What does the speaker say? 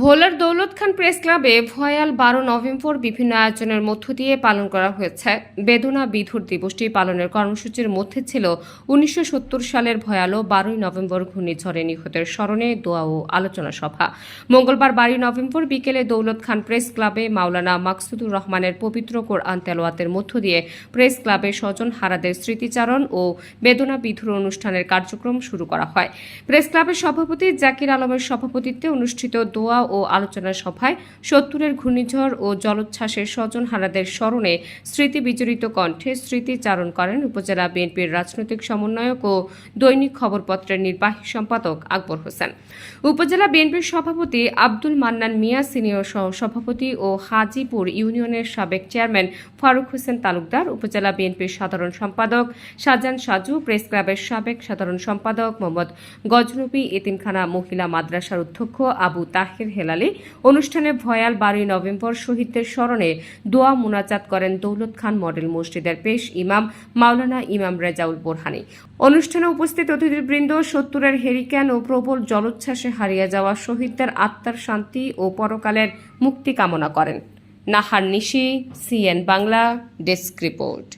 ভোলার দৌলত খান প্রেস ক্লাবে ভয়াল বারো নভেম্বর বিভিন্ন আয়োজনের মধ্য দিয়ে পালন করা হয়েছে। বেদনা বিধুর দিবসটি পালনের কর্মসূচির মধ্যে ছিল উনিশশো সত্তর সালের ভয়ালো বারোই নভেম্বর ঘূর্ণিঝড়ে নিহতের স্মরণে দোয়া ও আলোচনা সভা। মঙ্গলবার বারোই নভেম্বর বিকেলে দৌলত খান প্রেস ক্লাবে মাওলানা মাকসুদুর রহমানের পবিত্র কোরআন তেলোয়াতের মধ্য দিয়ে প্রেস ক্লাবে স্বজন হারাদের স্মৃতিচারণ ও বেদনা বিধুর অনুষ্ঠানের কার্যক্রম শুরু করা হয়। প্রেস ক্লাবের সভাপতি জাকির আলমের সভাপতিত্বে অনুষ্ঠিত দোয়া ও আলোচনা সভায় সত্তরের ঘূর্ণিঝড় ও জলোচ্ছ্বাসের স্বজন হারাদের স্মরণে স্মৃতি বিজড়িত কণ্ঠে স্মৃতিচারণ করেন উপজেলা বিএনপির রাজনৈতিক সমন্বয়ক ও দৈনিক খবরপত্রের নির্বাহী সম্পাদক আকবর হোসেন। উপজেলা বিএনপির সভাপতি আব্দুল মান্নান মিয়া, সিনিয়র সহ সভাপতি ও হাজিপুর ইউনিয়নের সাবেক চেয়ারম্যান ফারুক হোসেন তালুকদার, উপজেলা বিএনপির সাধারণ সম্পাদক শাহজান সাজু, প্রেস ক্লাবের সাবেক সাধারণ সম্পাদক মোহাম্মদ গজনবী, এতিমখানা মহিলা মাদ্রাসার অধ্যক্ষ আবু তাহের হেলালি। অনুষ্ঠানে ভয়াল বারোই নভেম্বর শহীদদের স্মরণে দোয়া মুনাজাত করেন দৌলত খান মডেল মসজিদের পেশ ইমাম মাওলানা ইমাম রেজাউল বোরহানি। অনুষ্ঠানে উপস্থিত অতিথিবৃন্দ সত্তরের হেরিক্যান ও প্রবল জলোচ্ছ্বাসে হারিয়ে যাওয়া শহীদদের আত্মার শান্তি ও পরকালের মুক্তি কামনা করেন। Nahar Nishi, CN Bangla, desk report.